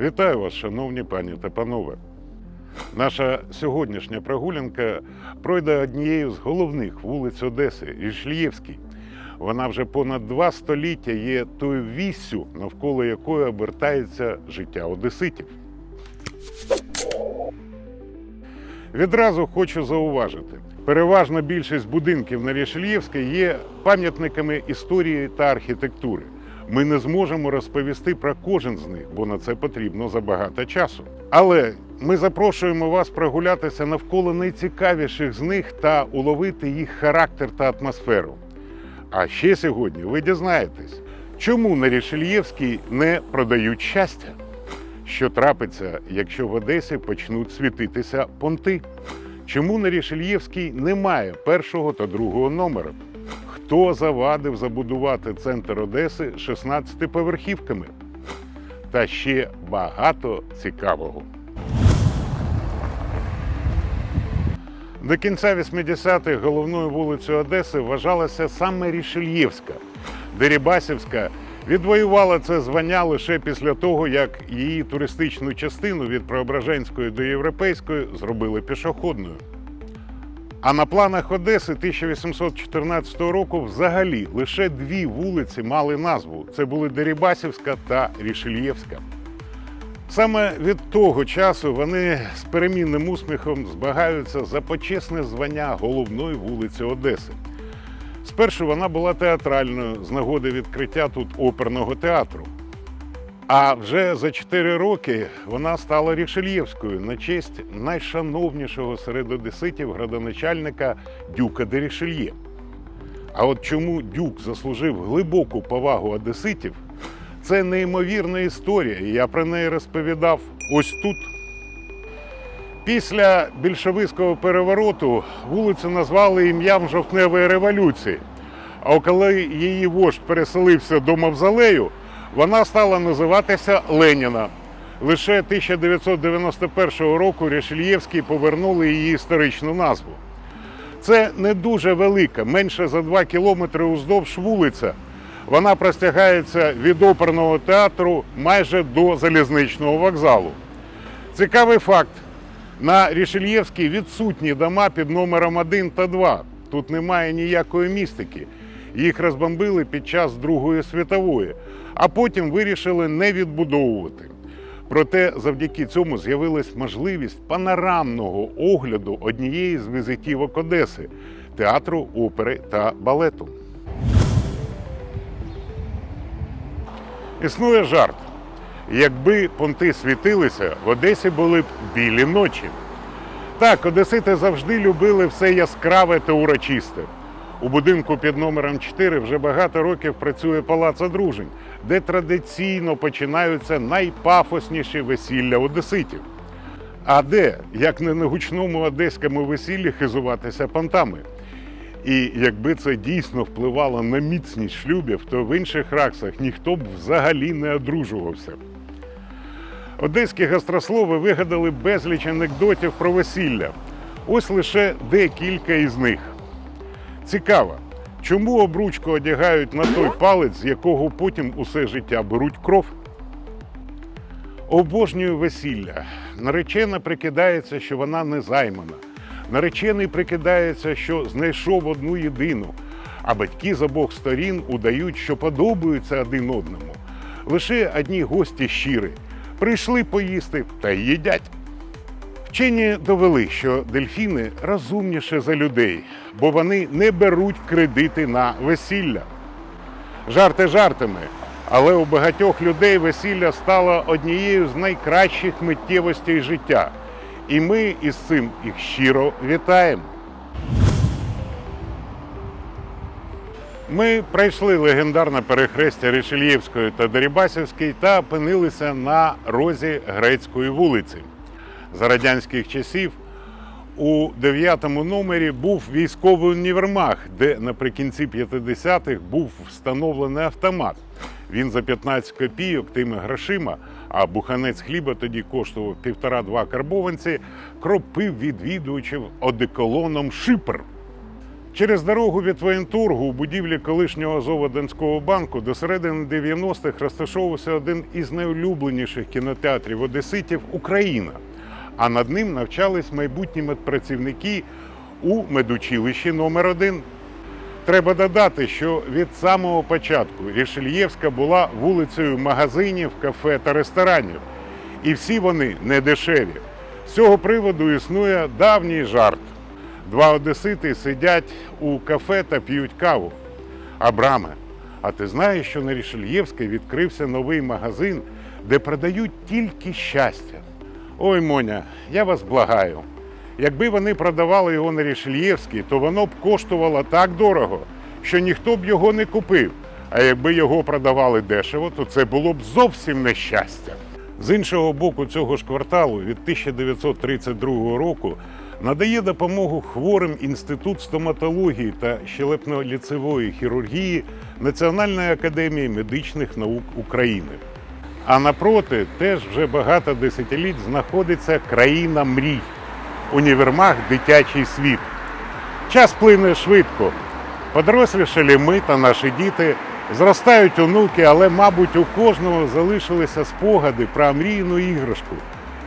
Вітаю вас, шановні пані та панове. Наша сьогоднішня прогулянка пройде однією з головних вулиць Одеси Рішлієвській. Вона вже понад два століття є тою віссю, навколо якої обертається життя одеситів. Відразу хочу зауважити: переважна більшість будинків на Рішельєвській є пам'ятниками історії та архітектури. Ми не зможемо розповісти про кожен з них, бо на це потрібно забагато часу. Але ми запрошуємо вас прогулятися навколо найцікавіших з них та уловити їх характер та атмосферу. А ще сьогодні ви дізнаєтесь, чому на Рішельєвській не продають щастя. Що трапиться, якщо в Одесі почнуть світитися понти? Чому на Рішельєвській немає першого та другого номера? Хто завадив забудувати центр Одеси 16 поверхівками? Та ще багато цікавого. До кінця 80-х головною вулицею Одеси вважалася саме Рішельєвська. Дерибасівська відвоювала це звання лише після того, як її туристичну частину від Преображенської до Європейської зробили пішохідною. А на планах Одеси 1814 року взагалі лише дві вулиці мали назву: це були Дерибасівська та Рішельєвська. Саме від того часу вони з перемінним усміхом збагаються за почесне звання головної вулиці Одеси. Спершу вона була театральною з нагоди відкриття тут оперного театру. А вже за чотири роки вона стала Рішельєвською на честь найшановнішого серед одеситів градоначальника Дюка де Рішельє. А от чому Дюк заслужив глибоку повагу одеситів, це неймовірна історія, я про неї розповідав ось тут. Після більшовицького перевороту вулицю назвали ім'ям жовтневої революції. А коли її вождь переселився до мавзолею, вона стала називатися Леніна. Лише 1991 року Рішельєвський повернули її історичну назву. Це не дуже велика, менше за 2 кілометри уздовж вулиця. Вона простягається від оперного театру майже до залізничного вокзалу. Цікавий факт: на Рішельєвській відсутні дома під номером 1 та 2. Тут немає ніякої містики. Їх розбомбили під час Другої світової, а потім вирішили не відбудовувати. Проте завдяки цьому з'явилась можливість панорамного огляду однієї з візитівок Одеси театру опери та балету. Існує жарт. Якби понти світилися, в Одесі були б білі ночі. Так, одесити завжди любили все яскраве та урочисте. У будинку під номером 4 вже багато років працює палац одружень, де традиційно починаються найпафосніші весілля одеситів. А де, як не на гучному одеському весіллі, хизуватися понтами? І якби це дійсно впливало на міцність шлюбів, то в інших раксах ніхто б взагалі не одружувався. Одеські гастрослови вигадали безліч анекдотів про весілля. Ось лише декілька із них. Цікаво, чому обручку одягають на той палець, з якого потім усе життя беруть кров? Обожнюю весілля. Наречена прикидається, що вона не займана. Наречений прикидається, що знайшов одну єдину, а батьки з обох сторін удають, що подобаються один одному. Лише одні гості щирі. Прийшли поїсти та їдять. Вчені довели, що дельфіни розумніше за людей, бо вони не беруть кредити на весілля. Жарти жартами, але у багатьох людей весілля стало однією з найкращих миттєвостей життя. І ми із цим їх щиро вітаємо. Ми пройшли легендарне перехрестя Рішельєвської та Дерибасівської та опинилися на розі Грецької вулиці. За радянських часів у 9-му номері був військовий універмаг, де наприкінці 50-х був встановлений автомат. Він за 15 копійок тими грошима, а буханець хліба тоді коштував півтора-два карбованці, кропив відвідувачів одеколоном шипр. Через дорогу від воєнторгу у будівлі колишнього Азово-Донського банку до середини 90-х розташовувався один із найулюбленіших кінотеатрів одеситів Україна. А над ним навчались майбутні медпрацівники у медучилищі номер 1 Треба додати, що від самого початку Рішельєвська була вулицею магазинів, кафе та ресторанів. І всі вони не дешеві. З цього приводу існує давній жарт. Два одесити сидять у кафе та п'ють каву. Абраме, а ти знаєш, що на Рішельєвській відкрився новий магазин, де продають тільки щастя. Ой, Моня, я вас благаю. Якби вони продавали його на Рішельєвській, то воно б коштувало так дорого, що ніхто б його не купив. А якби його продавали дешево, то це було б зовсім нещастя. З іншого боку цього ж кварталу від 1932 року надає допомогу хворим інститут стоматології та щелепно-ліцевої хірургії Національної академії медичних наук України. А напроти теж вже багато десятиліть знаходиться країна мрій, універмаг Дитячий світ. Час плине швидко. Подорослішали ми та наші діти, зростають онуки, але, мабуть, у кожного залишилися спогади про мрійну іграшку,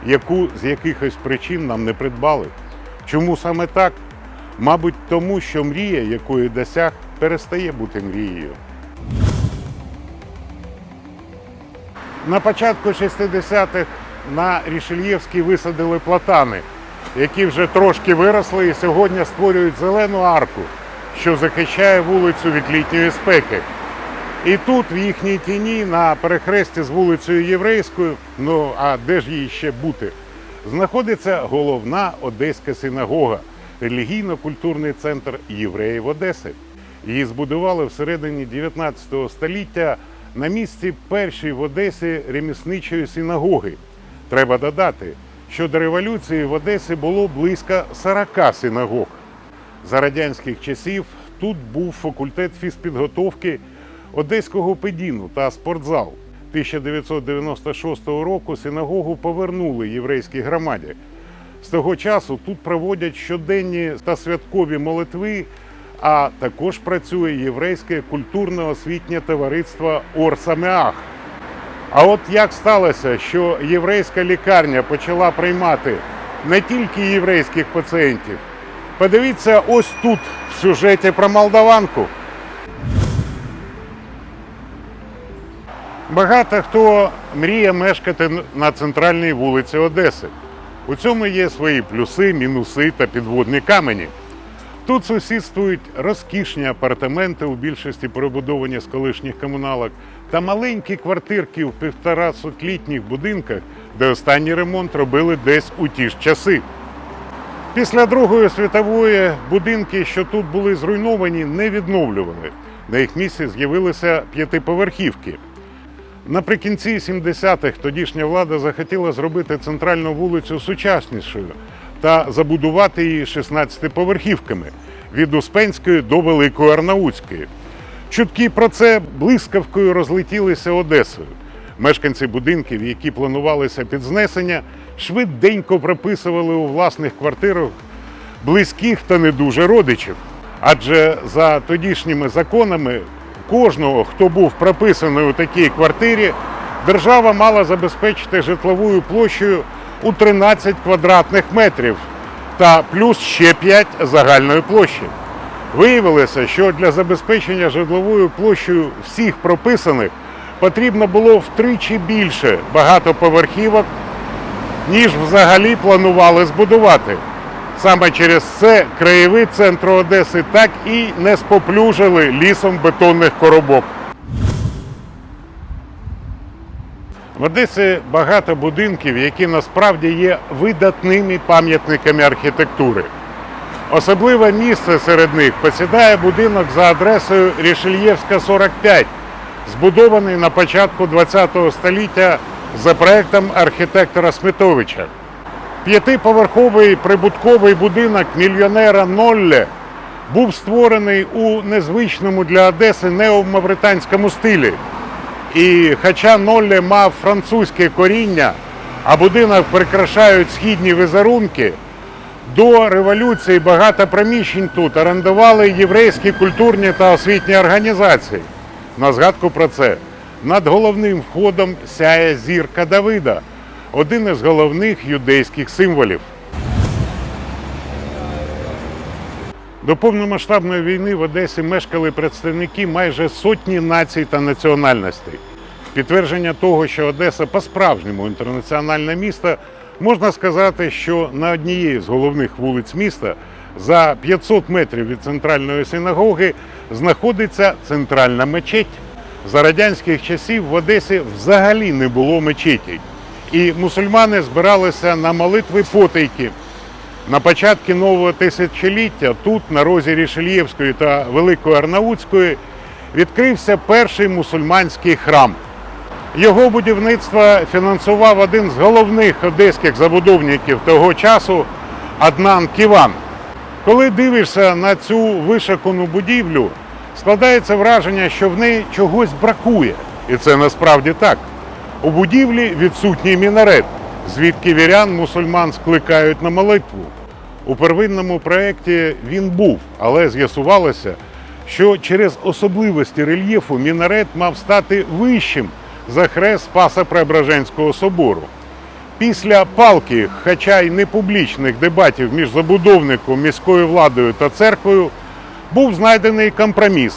яку з якихось причин нам не придбали. Чому саме так? Мабуть, тому що мрія, якої досяг, перестає бути мрією. На початку 60-х на Рішельєвській висадили платани, які вже трошки виросли і сьогодні створюють зелену арку, що захищає вулицю від літньої спеки. І тут, в їхній тіні, на перехресті з вулицею Єврейською, ну а де ж їй ще бути, знаходиться головна Одеська синагога, релігійно-культурний центр євреїв Одеси. Її збудували всередині 19 століття на місці першої в Одесі ремісничої синагоги. Треба додати, що до революції в Одесі було близько 40 синагог. За радянських часів тут був факультет фізпідготовки Одеського педіну та спортзал. 1996 року синагогу повернули єврейській громаді. З того часу тут проводять щоденні та святкові молитви, а також працює єврейське культурно-освітнє товариство Орсамеах. А от як сталося, що єврейська лікарня почала приймати не тільки єврейських пацієнтів. Подивіться ось тут, в сюжеті про молдаванку. Багато хто мріє мешкати на центральній вулиці Одеси. У цьому є свої плюси, мінуси та підводні камені. Тут сусідствують розкішні апартаменти у більшості перебудовані з колишніх комуналок та маленькі квартирки в півторасотлітніх будинках, де останній ремонт робили десь у ті ж часи. Після Другої світової будинки, що тут були зруйновані, не відновлювали. На їх місці з'явилися п'ятиповерхівки. Наприкінці 70-х тодішня влада захотіла зробити центральну вулицю сучаснішою та забудувати її 16-поверхівками від Успенської до Великої Арнаутської. Чутки про це блискавкою розлетілися Одесою. Мешканці будинків, які планувалися під знесення, швиденько прописували у власних квартирах близьких та не дуже родичів. Адже за тодішніми законами кожного, хто був прописаний у такій квартирі, держава мала забезпечити житловою площею у 13 квадратних метрів та плюс ще 5 загальної площі. Виявилося, що для забезпечення житловою площею всіх прописаних потрібно було втричі більше багатоповерхівок, ніж взагалі планували збудувати. Саме через це краєвид центру Одеси так і не споплюжили лісом бетонних коробок. В Одесі багато будинків, які насправді є видатними пам'ятниками архітектури. Особливе місце серед них посідає будинок за адресою Рішельєвська 45, збудований на початку ХХ століття за проектом архітектора Сметовича. П'ятиповерховий прибутковий будинок мільйонера Нолле був створений у незвичному для Одеси неомавританському стилі. І хоча Нолле мав французьке коріння, а будинок прикрашають східні візерунки, До революції багато приміщень тут орендували єврейські культурні та освітні організації. На згадку про це над головним входом сяє зірка Давида, один із головних юдейських символів. До повномасштабної війни в Одесі мешкали представники майже сотні націй та національностей. Підтвердження того, що Одеса по-справжньому інтернаціональне місто, можна сказати, що на однієї з головних вулиць міста за 500 метрів від центральної синагоги знаходиться центральна мечеть. За радянських часів в Одесі взагалі не було мечетей, і мусульмани збиралися на молитви потайки. На початку нового тисячоліття тут, на розі Рішельєвської та Великої Арнаутської, відкрився перший мусульманський храм. Його будівництво фінансував один з головних одеських забудовників того часу Аднан Ківан. Коли дивишся на цю вишикану будівлю, складається враження, що в неї чогось бракує. І це насправді так. У будівлі відсутній мінарет, звідки вірян мусульман скликають на молитву. У первинному проєкті він був, але з'ясувалося, що через особливості рельєфу мінарет мав стати вищим за хрест Спаса Преображенського собору. Після палки, хоча й не публічних дебатів між забудовником, міською владою та церквою, був знайдений компроміс.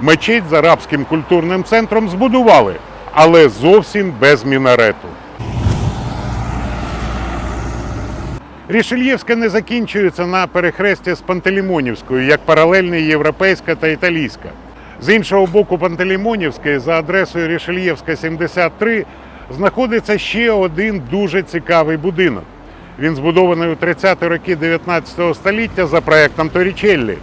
Мечеть з арабським культурним центром збудували, але зовсім без мінарету. Рішельєвська не закінчується на перехресті з Пантелеймонівською, як паралельні європейська та італійська. З іншого боку Пантелеймонівської, за адресою Рішельєвська 73, знаходиться ще один дуже цікавий будинок. Він збудований у 30-ті роки 19 століття за проектом Торічеллі.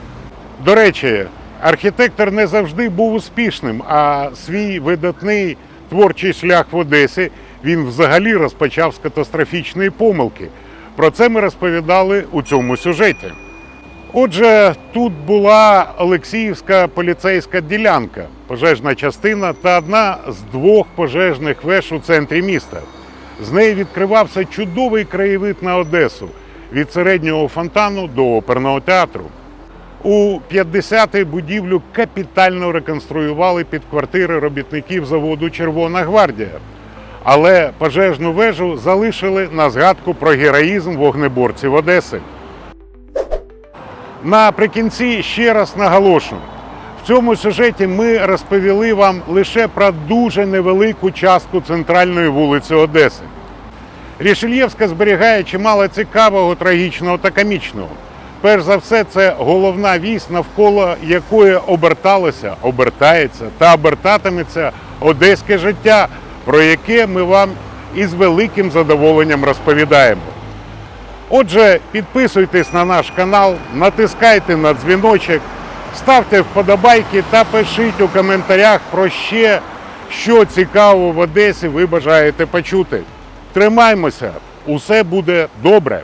До речі, архітектор не завжди був успішним, а свій видатний творчий шлях в Одесі він взагалі розпочав з катастрофічної помилки. Про це ми розповідали у цьому сюжеті. Отже, тут була Олексіївська поліцейська ділянка, пожежна частина та одна з двох пожежних веж у центрі міста. З неї відкривався чудовий краєвид на Одесу від середнього фонтану до оперного театру. У 50-ті будівлю капітально реконструювали під квартири робітників заводу Червона гвардія. Але пожежну вежу залишили на згадку про героїзм вогнеборців Одеси. Наприкінці ще раз наголошую: в цьому сюжеті ми розповіли вам лише про дуже невелику частку центральної вулиці Одеси. Рішельєвська зберігає чимало цікавого, трагічного та комічного. Перш за все, це головна вісь, навколо якої оберталося, обертається та обертатиметься одеське життя, про яке ми вам із великим задоволенням розповідаємо. Отже, підписуйтесь на наш канал, натискайте на дзвіночок, ставте вподобайки та пишіть у коментарях про ще, що цікаво в Одесі ви бажаєте почути. Тримаймося, усе буде добре.